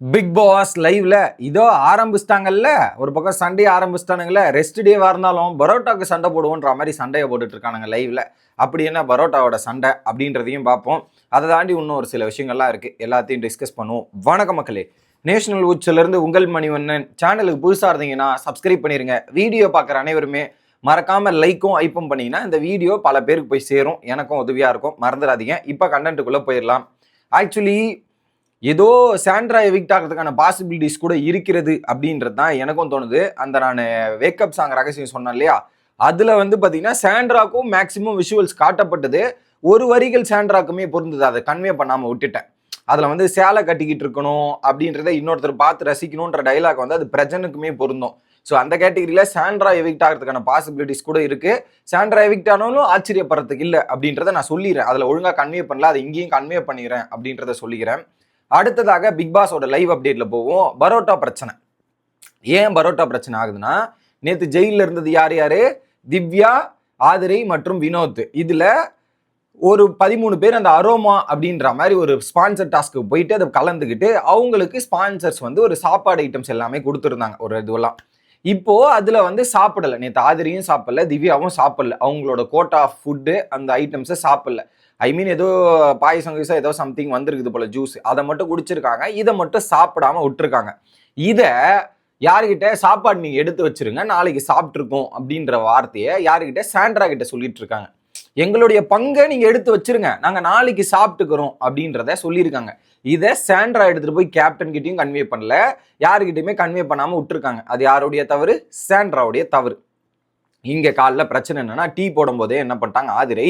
Big pass லைவ்ல இதோ ஆரம்பிச்சிட்டாங்கல்ல. ஒரு பக்கம் சண்டையை ஆரம்பிச்சிட்டானுங்களே ரெஸ்ட் டேவா இருந்தாலும் பரோட்டாவுக்கு சண்டை போடுவோன்ற மாதிரி சண்டையை போட்டுட்டு இருக்கானுங்க லைவ்ல அப்படி என்ன பரோட்டாவோட சண்டை அப்படின்றதையும் பார்ப்போம். அதை தாண்டி இன்னும் ஒரு சில விஷயங்கள்லாம் இருக்கு. எல்லாத்தையும் டிஸ்கஸ் பண்ணுவோம். வணக்க மக்களே. நேஷனல் உச்சிலிருந்து உங்கள் மணிவண்ணன். சேனலுக்கு புதுசாக இருந்தீங்கன்னா சப்ஸ்கிரைப் பண்ணிடுங்க வீடியோ பார்க்குற அனைவருமே மறக்காமல் லைக்கும் ஐப்பும் பண்ணிங்கன்னா இந்த வீடியோ பல பேருக்கு போய் சேரும். எனக்கும் உதவியாக இருக்கும். மறந்துடாதீங்க. இப்போ கண்டென்ட்டுக்குள்ளே போயிடலாம். ஆக்சுவலி ஏதோ சாண்ட்ரா எவிக்ட் ஆகிறதுக்கான பாசிபிலிட்டிஸ் கூட இருக்கிறது அப்படின்றது தான் எனக்கும் தோணுது. அந்த நான் வேக்கப் சாங் ரகசியம் சொன்னேன் இல்லையா? அதில் வந்து பார்த்தீங்கன்னா சாண்ட்ராக்கும் மேக்ஸிமம் விஷுவல்ஸ் காட்டப்பட்டது. ஒரு வரிகள் சாண்ட்ராக்குமே பொருந்தது. அதை கன்வே பண்ணாமல் விட்டுட்டேன். அதில் வந்து சேலை கட்டிக்கிட்டு இருக்கணும் அப்படின்றத இன்னொருத்தர் பார்த்து ரசிக்கணுன்ற டைலாக் வந்து அது பிரஜனுக்குமே பொருந்தும். ஸோ அந்த கேட்டகரியில் சாண்ட்ரா எவிக்ட் ஆகிறதுக்கான பாசிபிலிட்டிஸ் கூட இருக்குது சாண்ட்ரா எவிக்ட் ஆனாலும் ஆச்சரியப்படுறதுக்கு இல்லை அப்படின்றத நான் சொல்லிடுறேன். அதில் ஒழுங்காக கன்வே பண்ணல. அதை இங்கேயும் கன்வே பண்ணிடுறேன் அப்படின்றத சொல்லிக்கிறேன் அடுத்ததாக பிக் பாஸோட லைவ் அப்டேட்ல போவோம். பரோட்டா பிரச்சனை. ஏன் பரோட்டா பிரச்சனை ஆகுதுன்னா நேற்று ஜெயிலில் இருந்தது யார் யாரு? திவ்யா ஆதிரை மற்றும் வினோத். இதுல ஒரு பதிமூணு பேர் அந்த அரோமா அப்படின்ற மாதிரி ஒரு ஸ்பான்சர் டாஸ்க்கு போயிட்டு அதை கலந்துக்கிட்டு அவங்களுக்கு ஸ்பான்சர்ஸ் வந்து ஒரு சாப்பாடு ஐட்டம்ஸ் எல்லாமே கொடுத்துருந்தாங்க. ஒரு இதுவெல்லாம். இப்போ அதுல வந்து சாப்பிடல. நேற்று ஆதிரியும் சாப்பிடல திவ்யாவும் சாப்பிடல. அவங்களோட கோட்டா ஃபுட்டு அந்த ஐட்டம்ஸை சாப்பிடல. ஐ மீன் ஏதோ பாயசம் கீசம் ஏதோ சம்திங் வந்திருக்குது போல ஜூஸ் அதை மட்டும் குடிச்சிருக்காங்க. இதை மட்டும் சாப்பிடாம விட்டுருக்காங்க. இதை யாருக்கிட்ட சாப்பாடு நீங்கள் எடுத்து வச்சிருங்க நாளைக்கு சாப்பிட்ருக்கோம் அப்படின்ற வார்த்தையை யார்கிட்ட? சாண்ட்ரா கிட்ட சொல்லிட்டு இருக்காங்க. எங்களுடைய பங்கை நீங்கள் எடுத்து வச்சிருங்க. நாங்கள் நாளைக்கு சாப்பிட்டுக்கிறோம் அப்படின்றத சொல்லியிருக்காங்க. இதை சாண்ட்ரா எடுத்துகிட்டு போய் கேப்டன் கிட்டையும் கன்வே பண்ணல. யாருக்கிட்டையுமே கன்வே பண்ணாமல் விட்டுருக்காங்க. அது யாருடைய தவறு? சாண்ட்ராவுடைய தவறு. இங்கே காலைல பிரச்சனை என்னன்னா டீ போடும்போதே என்ன பண்ணிட்டாங்க? ஆதிரை.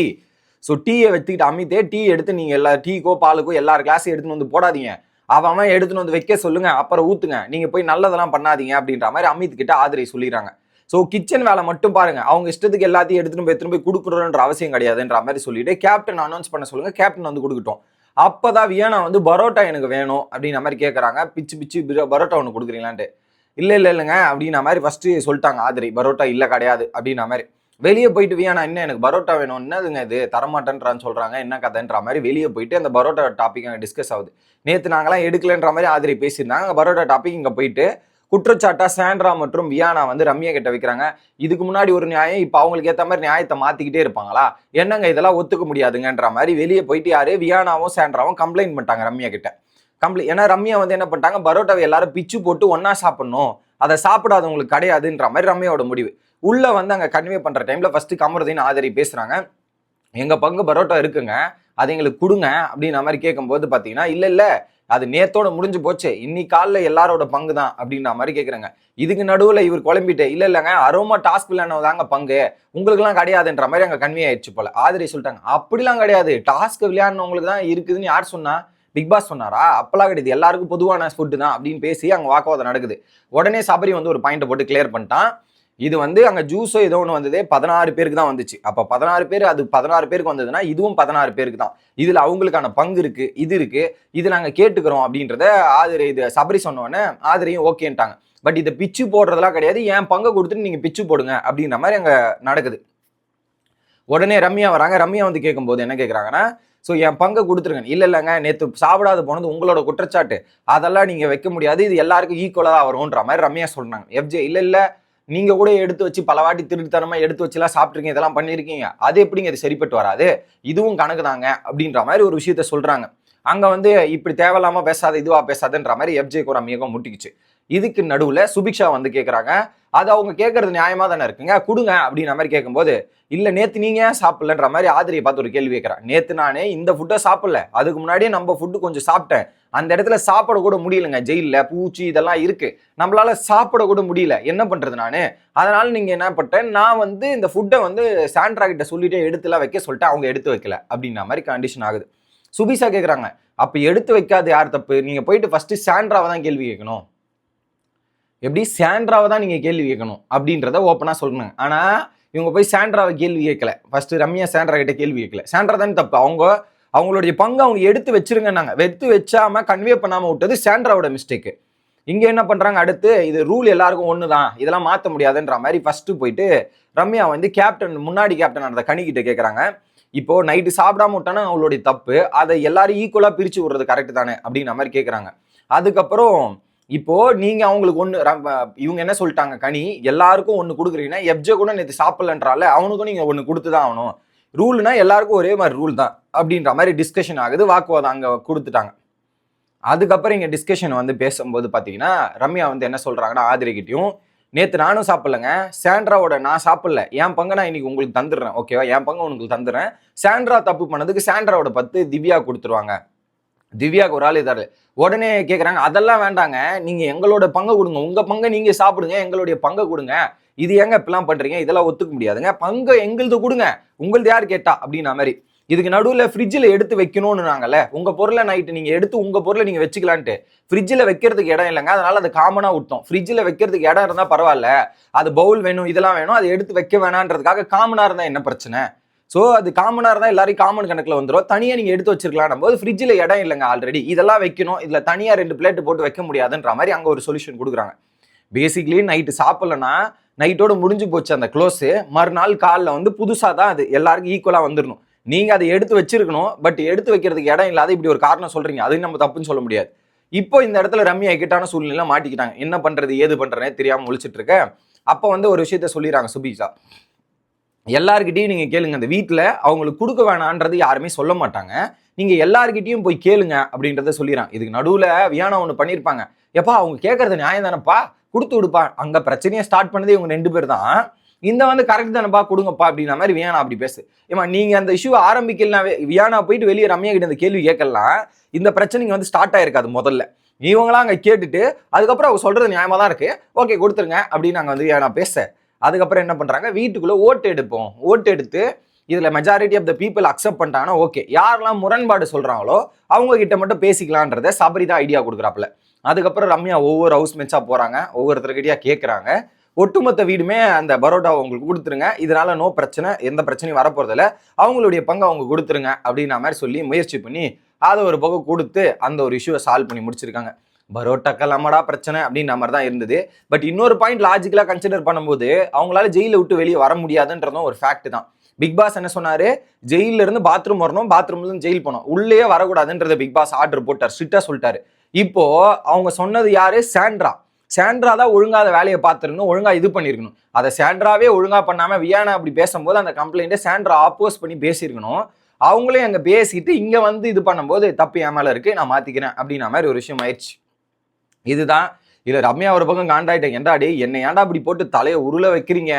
ஸோ டீயை வச்சுக்கிட்டு அமித்தே டீ எடுத்து நீங்கள் எல்லா டீக்கோ பாலுக்கோ எல்லா கிளாஸையும் எடுத்துன்னு வந்து போடாதீங்க. அவன் அவன் எடுத்துன்னு வந்து வைக்க சொல்லுங்க. அப்புறம் ஊத்துங்க. நீங்க போய் நல்லதெல்லாம் பண்ணாதீங்க அப்படின்ற மாதிரி அமித் கிட்ட ஆதிரை சொல்லிடுறாங்க. ஸோ கிச்சன் வேலை மட்டும் பாருங்க. அவங்க இஷ்டத்துக்கு எல்லாத்தையும் எடுத்துன்னு போய் எடுத்துன்னு போய் கொடுக்குறோன்ற அவசியம் கிடையாதுன்ற மாதிரி சொல்லிட்டு கேப்டன் அனௌன்ஸ் பண்ண சொல்லுங்க. கேப்டன் வந்து கொடுக்கட்டும். அப்போதான் வியனா வந்து பரோட்டா எனக்கு வேணும் அப்படின்ற மாதிரி கேட்குறாங்க பிச்சு பிச்சு பரோட்டா ஒன்று கொடுக்குறீங்களான்ட்டு. இல்லை இல்லை இல்லைங்க அப்படின்ற மாதிரி ஃபஸ்ட்டு சொல்லிட்டாங்க ஆதிரி. பரோட்டா இல்லை கிடையாது அப்படின்ற மாதிரி. வெளியே போயிட்டு வியானா என்ன எனக்கு பரோட்டா வேணும்? என்னதுங்க இது? தரமாட்டேன்றான்னு சொல்கிறாங்க என்ன கதைன்ற மாதிரி வெளியே போயிட்டு அந்த பரோட்டா டாபிக் அங்கே டிஸ்கஸ் ஆகுது. நேற்று நாங்களாம் எடுக்கலன்ற மாதிரி ஆதிரி பேசியிருந்தாங்க. அங்கே பரோட்டா டாபிக் இங்கே போயிட்டு குற்றச்சாட்டா சாண்ட்ரா மற்றும் வியானா வந்து ரம்யா கிட்ட வைக்கிறாங்க. இதுக்கு முன்னாடி ஒரு நியாயம் இப்போ அவங்களுக்கு ஏற்ற மாதிரி நியாயத்தை மாத்திக்கிட்டே இருப்பாங்களா? என்னங்க இதெல்லாம் ஒத்துக்க முடியாதுங்கன்ற மாதிரி வெளியே போயிட்டு யாரு வியானாவும் சாண்ட்ராவும் கம்ப்ளைண்ட் பண்ணிட்டாங்க ரம்யா கிட்ட. கம்ப்ளைண்ட் ஏன்னா ரம்யா வந்து என்ன பண்ணிட்டாங்க பரோட்டாவை எல்லாரும் பிச்சு போட்டு ஒன்னா சாப்பிடணும். அதை சாப்பிடாதவங்களுக்கு கிடையாதுன்ற மாதிரி ரம்யாவோட முடிவு. உள்ள வந்து அங்கே கன்வே பண்ற டைம்ல ஃபர்ஸ்ட் கமருதீன் ஆதரி பேசுறாங்க. எங்க பங்கு பரோட்டா இருக்குங்க அதை எங்களுக்கு கொடுங்க அப்படின்ற மாதிரி கேட்கும்போது பார்த்தீங்கன்னா இல்லை இல்லை அது நேத்தோட முடிஞ்சு போச்சு. இன்னைக்கு காலைல எல்லாரோட பங்கு தான் அப்படின்ற மாதிரி கேட்குறேங்க இதுக்கு நடுவில் இவர் குழம்பிட்டு இல்லை இல்லைங்க அரோமா டாஸ்க் விளையாடுனதாங்க பங்கு. உங்களுக்குலாம் கிடையாதுன்ற மாதிரி அங்கே கன்வே ஆயிடுச்சு போல. ஆதிரி சொல்லிட்டாங்க அப்படிலாம் கிடையாது. டாஸ்க் விளையாடுனவங்களுக்கு தான் இருக்குதுன்னு யார் சொன்னா? பிக் பாஸ் சொன்னாரா? அப்பெல்லாம் கிடையாது. எல்லாருக்கும் பொதுவான ஃபுட்டு தான். அப்படின்னு பேசி அங்கே வாக்குவாதம் நடக்குது. உடனே சபரி வந்து ஒரு பாயிண்ட் போட்டு கிளியர் பண்ணிட்டான். இது வந்து அங்கே ஜூஸோ ஏதோ ஒன்று வந்ததே பதினாறு பேருக்கு தான் வந்துச்சு. அப்போ பதினாறு பேர் அது பதினாறு பேருக்கு வந்ததுன்னா இதுவும் பதினாறு பேருக்கு தான். இதில் அவங்களுக்கான பங்கு இருக்குது இது இருக்குது இது நாங்கள் கேட்டுக்கிறோம் அப்படின்றத ஆதிரை இது சபரி சொன்ன ஆதிரையும் ஓகேன்ட்டாங்க. பட் இதை பிச்சு போடுறதெல்லாம் கிடையாது. என் பங்கை கொடுத்துட்டு நீங்கள் பிச்சு போடுங்க அப்படின்ற மாதிரி அங்கே நடக்குது. உடனே ரம்யா வராங்க. ரம்யா வந்து கேட்கும்போது என்ன கேட்குறாங்கன்னா ஸோ என் பங்கை கொடுத்துருங்க. இல்லை இல்லைங்க. நேற்று சாப்பிடாது போனது உங்களோட குற்றச்சாட்டு. அதெல்லாம் நீங்கள் வைக்க முடியாது. இது எல்லாருக்கும் ஈக்குவலாக வரும்ன்ற மாதிரி ரம்யா சொன்னாங்க எஃப்ஜே இல்லை இல்லை. நீங்கள் கூட எடுத்து வச்சு பல வாட்டி திருட்டுத்தனமாக எடுத்து வச்சுலாம் சாப்பிட்ருக்கீங்க இதெல்லாம் பண்ணியிருக்கீங்க அது எப்படிங்க இது சரிப்பட்டு வராது? இதுவும் கணக்கு தாங்க அப்படின்ற மாதிரி ஒரு விஷயத்த சொல்கிறாங்க அங்கே வந்து இப்படி தேவையில்லாம பேசாத இதுவா பேசாதுன்ற மாதிரி எஃப்ஜே கூட மிகவும் முட்டிக்குச்சு. இதுக்கு நடுவில் சுபிக்ஷா வந்து கேட்குறாங்க அது அவங்க கேட்கறது நியாயமாக தானே இருக்குங்க? கொடுங்க அப்படின்ற மாதிரி கேட்கும்போது இல்லை நேற்று நீங்கள் ஏன் சாப்பிட்லன்ற மாதிரி ஆதிரியை பார்த்து ஒரு கேள்வி கேட்குறேன் நேற்று நானே இந்த ஃபுட்டை சாப்பிடல. அதுக்கு முன்னாடியே நம்ம ஃபுட்டு கொஞ்சம் சாப்பிட்டேன். அந்த இடத்துல சாப்பிட கூட முடியலங்க. ஜெயிலில் பூச்சி இதெல்லாம் இருக்குது நம்மளால் சாப்பிட கூட முடியல. என்ன பண்ணுறது நான்? அதனால் நீங்கள் என்ன பண்ணிட்டேன் நான் வந்து இந்த ஃபுட்டை வந்து சாண்ட்ரா கிட்ட சொல்லிட்டு எடுத்துலாம் வைக்க சொல்லிட்டு அவங்க எடுத்து வைக்கல. அப்படின்ற மாதிரி கண்டிஷன் ஆகுது. சுபிசா கேட்குறாங்க அப்போ எடுத்து வைக்காது யார் தப்பு? நீங்கள் போயிட்டு ஃபஸ்ட்டு சாண்ட்ராவை தான் கேள்வி கேட்கணும். எப்படி சாண்ட்ராவை தான் நீங்கள் கேள்வி கேட்கணும் அப்படின்றத ஓப்பனாக சொல்லணும் ஆனால் இவங்க போய் சாண்ட்ராவை கேள்வி கேட்கல. ஃபஸ்ட்டு ரம்யா சாண்ட்ரா கிட்ட கேள்வி கேட்கல. சாண்ட்ரா தானே தப்பு. அவங்க அவங்களுடைய பங்கு அவங்க எடுத்து வச்சிருங்கன்னாங்க. எடுத்து வச்சாம கன்வே பண்ணாமல் விட்டது சாண்ட்ராவோட மிஸ்டேக்கு இங்கே என்ன பண்ணுறாங்க அடுத்து இது ரூல் எல்லாருக்கும் ஒன்று தான் இதெல்லாம் மாற்ற முடியாதுன்ற மாதிரி ஃபஸ்ட்டு போயிட்டு ரம்யா வந்து கேப்டன் முன்னாடி கேப்டன் அந்த கணிக்கிட்ட கேட்குறாங்க இப்போ நைட்டு சாப்பிடாம விட்டானா அவங்களுடைய தப்பு. அதை எல்லாரும் ஈக்குவலாக பிரித்து விடுறது கரெக்டு தானே அப்படின்ற மாதிரி கேட்குறாங்க அதுக்கப்புறம் இப்போ நீங்க அவங்களுக்கு ஒண்ணு இவங்க என்ன சொல்லிட்டாங்க கனி எல்லாருக்கும் ஒண்ணு கொடுக்குறீங்கன்னா எப்ஜே கூட நேற்று சாப்பிடலன்றால அவனுக்கும் நீங்க ஒண்ணு கொடுத்து தான் ஆகணும். ரூல்னா எல்லாருக்கும் ஒரே மாதிரி ரூல் தான் அப்படின்ற மாதிரி டிஸ்கஷன் ஆகுது வாக்குவாதம் அங்க கொடுத்துட்டாங்க. அதுக்கப்புறம் இங்க டிஸ்கஷன் வந்து பேசும்போது பாத்தீங்கன்னா ரம்யா வந்து என்ன சொல்றாங்கன்னா ஆதிரிக்கிட்டையும் நேற்று நானும் சாப்பிடலங்க சாண்ட்ராவோட நான் சாப்பிடல என் பங்கு நான் இன்னைக்கு உங்களுக்கு தந்துடுறேன் ஓகேவா என் பங்கு உங்களுக்கு தந்துடுறேன் சாண்ட்ரா தப்பு பண்ணதுக்கு சாண்ட்ராவோட பத்து திவ்யா கொடுத்துருவாங்க. திவ்யாவுக்கு ஒரு ஆள் இதாரு உடனே கேட்குறாங்க அதெல்லாம் வேண்டாங்க. நீங்கள் எங்களோட பங்கை கொடுங்க. உங்கள் பங்கை நீங்கள் சாப்பிடுங்க. எங்களுடைய பங்கை கொடுங்க. இது ஏங்க இப்பெல்லாம் பண்ணுறீங்க இதெல்லாம் ஒத்துக்க முடியாதுங்க. பங்கை எங்களுது கொடுங்க. உங்களது யார் கேட்டா? அப்படின்ன மாதிரி. இதுக்கு நடுவில் ஃப்ரிட்ஜில் எடுத்து வைக்கணும்னு நாங்கள்ல உங்கள் பொருளை நைட்டு நீங்கள் எடுத்து உங்கள் பொருளை நீங்கள் வச்சுக்கலான்ட்டு ஃப்ரிட்ஜில் வைக்கிறதுக்கு இடம் இல்லைங்க. அதனால அது காமனாக விட்டோம் ஃப்ரிட்ஜில் வைக்கிறதுக்கு இடம் இருந்தால் பரவாயில்ல. அது பவுல் வேணும் இதெல்லாம் வேணும். அதை எடுத்து வைக்க வேணான்றதுக்காக காமனாக இருந்தால் என்ன பிரச்சனை? ஸோ அது காமனாக இருந்தால் எல்லாரும் காமன் கணக்கில் வந்துடும் தனியாக நீங்கள் எடுத்து வச்சிருக்கலாம் போது ஃப்ரிட்ஜில் இடம் இல்லைங்க ஆல்ரெடி இதெல்லாம் வைக்கணும். இதில் தனியாக ரெண்டு பிளேட் போட்டு வைக்க முடியாதுன்ற மாதிரி அங்கே ஒரு சொல்யூஷன் கொடுக்குறாங்க. பேசிக்லி நைட்டு சாப்பிட்லனா நைட்டோடு முடிஞ்சு போச்சு அந்த க்ளோஸு மறுநாள் காலைல வந்து புதுசாக தான் அது. எல்லாருக்கும் ஈக்குவலாக வந்துடணும் நீங்கள் அதை எடுத்து வச்சிருக்கணும் பட் எடுத்து வைக்கிறதுக்கு இடம் இல்லாத இப்படி ஒரு காரணம் சொல்கிறீங்க அதையும் நம்ம தப்புன்னு சொல்ல முடியாது. இப்போ இந்த இடத்துல ரம்யா இக்கட்டான சூழ்நிலை மாட்டிக்கிட்டாங்க. என்ன பண்ணுறது ஏது பண்றேனே தெரியாமல் முழிச்சிட்டு இருக்க அப்போ வந்து ஒரு விஷயத்த சொல்லிடுறாங்க சுபிஷா. எல்லாருக்கிட்டையும் நீங்கள் கேளுங்க. அந்த வீட்டில் அவங்களுக்கு கொடுக்க வேணான்றது யாருமே சொல்ல மாட்டாங்க. நீங்கள் எல்லாருக்கிட்டையும் போய் கேளுங்க அப்படின்றத சொல்லிடுறான் இதுக்கு நடுவில் வியானா ஒன்று பண்ணியிருப்பாங்க எப்பா அவங்க கேட்கறது நியாயம் தானப்பா கொடுத்து விடுப்பா. அங்கே பிரச்சனையை ஸ்டார்ட் பண்ணதே இவங்க ரெண்டு பேர் தான். இந்த வந்து கரெக்ட் தானப்பா? கொடுங்கப்பா அப்படின்ற மாதிரி வியானா அப்படி பேசு. ஏமா நீங்கள் அந்த இஷ்யூ ஆரம்பிக்கலாம் வியானா போயிட்டு வெளியே ரம்யா கிட்ட அந்த கேள்வி கேட்கலாம். இந்த பிரச்சனைங்க வந்து ஸ்டார்ட் ஆயிருக்காது முதல்ல. இவங்களாம் அங்கே கேட்டுட்டு அதுக்கப்புறம் அவங்க சொல்கிறது நியாயமாக தான் இருக்குது ஓகே கொடுத்துருங்க அப்படின்னு நாங்கள் வந்து வியானா பேச. அதுக்கப்புறம் என்ன பண்றாங்க? வீட்டுக்குள்ளே ஓட்டு எடுப்போம். ஓட்டு எடுத்து இதில் majority of the people accept பண்ணிட்டாங்கன்னா ஓகே யாரெல்லாம் முரண்பாடு சொல்கிறாங்களோ அவங்க கிட்ட மட்டும் பேசிக்கலான்றத சபரி தான் ஐடியா கொடுக்குறாப்புல. அதுக்கப்புறம் ரம்யா ஒவ்வொரு ஹவுஸ் மேட்சா போகிறாங்க ஒவ்வொருத்தருக்கிட்டையாக கேட்குறாங்க ஒட்டுமொத்த வீடுமே அந்த பரோட்டா உங்களுக்கு கொடுத்துருங்க. இதனால நோ பிரச்சனை எந்த பிரச்சனையும் வரப்போறதில்ல. அவங்களுடைய பங்கு அவங்க கொடுத்துருங்க அப்படின்ற மாதிரி சொல்லி முயற்சி பண்ணி அதை ஒரு பக்கம் கொடுத்து அந்த ஒரு இஷ்யூவை சால்வ் பண்ணி முடிச்சிருக்காங்க. பரோட்டாக்கெல்லாமடா பிரச்சனை அப்படின்ற மாதிரி தான் இருந்தது. பட் இன்னொரு பாயிண்ட் லாஜிக்கலாக கன்சிடர் பண்ணும்போது அவங்களால ஜெயிலை விட்டு வெளியே வர முடியாதுன்றதும் ஒரு ஃபேக்ட் தான். பிக் பாஸ் என்ன சொன்னாரு? ஜெயில இருந்து பாத்ரூம் வரணும் பாத்ரூம்ல இருந்து ஜெயில் போனோம் உள்ளே வரக்கூடாதுன்றத பிக் பாஸ் ஆர்டர் போட்டார் ஸ்ட்ரிக்டா சொல்லிட்டாரு. இப்போ அவங்க சொன்னது யாரு? சாண்ட்ரா சாண்ட்ரா தான் ஒழுங்கா அந்த வேலையை பார்த்துருக்கணும் ஒழுங்கா இது பண்ணியிருக்கணும் அதை சாண்ட்ராவே ஒழுங்கா பண்ணாம வியானா அப்படி பேசும்போது அந்த கம்ப்ளைண்ட்டை சாண்ட்ரா ஆப்போஸ் பண்ணி பேசியிருக்கணும். அவங்களே அங்கே பேசிட்டு இங்கே வந்து இது பண்ணும்போது தப்பு என் மேலே இருக்குது நான் மாற்றிக்கிறேன் அப்படின்ற மாதிரி ஒரு விஷயம் ஆயிடுச்சு. இதுதான். இதில் ரம்யா ஒரு பக்கம் காண்டாயிட்டேன். ஏன்டா என்னை ஏன்டா இப்படி போட்டு தலையை உருள வைக்கிறீங்க?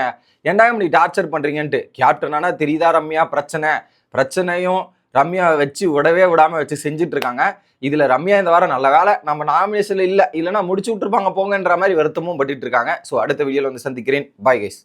ஏன்டா இப்படி டார்ச்சர் பண்ணுறீங்கன்ட்டு கேப்டனானா தெரியுதா ரம்யா? பிரச்சனை. பிரச்சனையும் ரம்யா வச்சு விடவே விடாம வச்சு செஞ்சுட்டு இருக்காங்க இதுல ரம்யா இந்த வாரம் நல்ல வேலை நம்ம நாமினேஷன்ல இல்லை. இல்லைன்னா முடிச்சு விட்டுருப்பாங்க. போங்கன்ற மாதிரி வருத்தமும் பட்டுட்டு இருக்காங்க ஸோ அடுத்த வீடியோவில் வந்து சந்திக்கிறேன். Bye guys